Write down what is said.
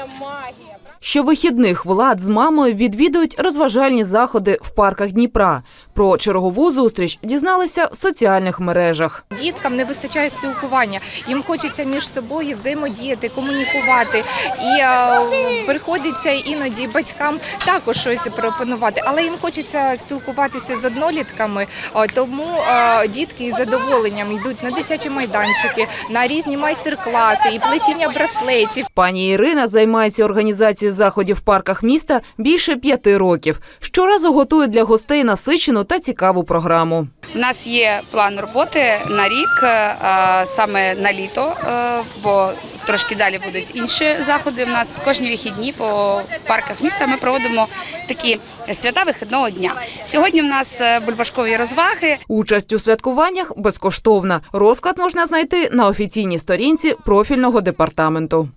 магія. Щовихідних Влад з мамою відвідують розважальні заходи в парках Дніпра. Про чергову зустріч дізналися в соціальних мережах. Діткам не вистачає спілкування. Їм хочеться між собою взаємодіяти, комунікувати. І е, приходиться іноді батькам також щось пропонувати, але їм хочеться спілкуватися з однолітками. е, Тому е, дітки із задоволенням йдуть на дитячі майданчики, на різні майстер-класи і плетіння браслетів. Пані Ірина займається організацією заходів в парках міста більше п'яти років. Щоразу готує для гостей насичену та цікаву програму. У нас є план роботи на рік, е, саме на літо, е, бо трошки далі будуть інші заходи. У нас кожні вихідні по парках міста ми проводимо такі свята вихідного дня. Сьогодні в нас е, бульбашкові розваги. Участь у святкуваннях безкоштовна. Розклад можна знайти на офіційній сторінці профільного департаменту.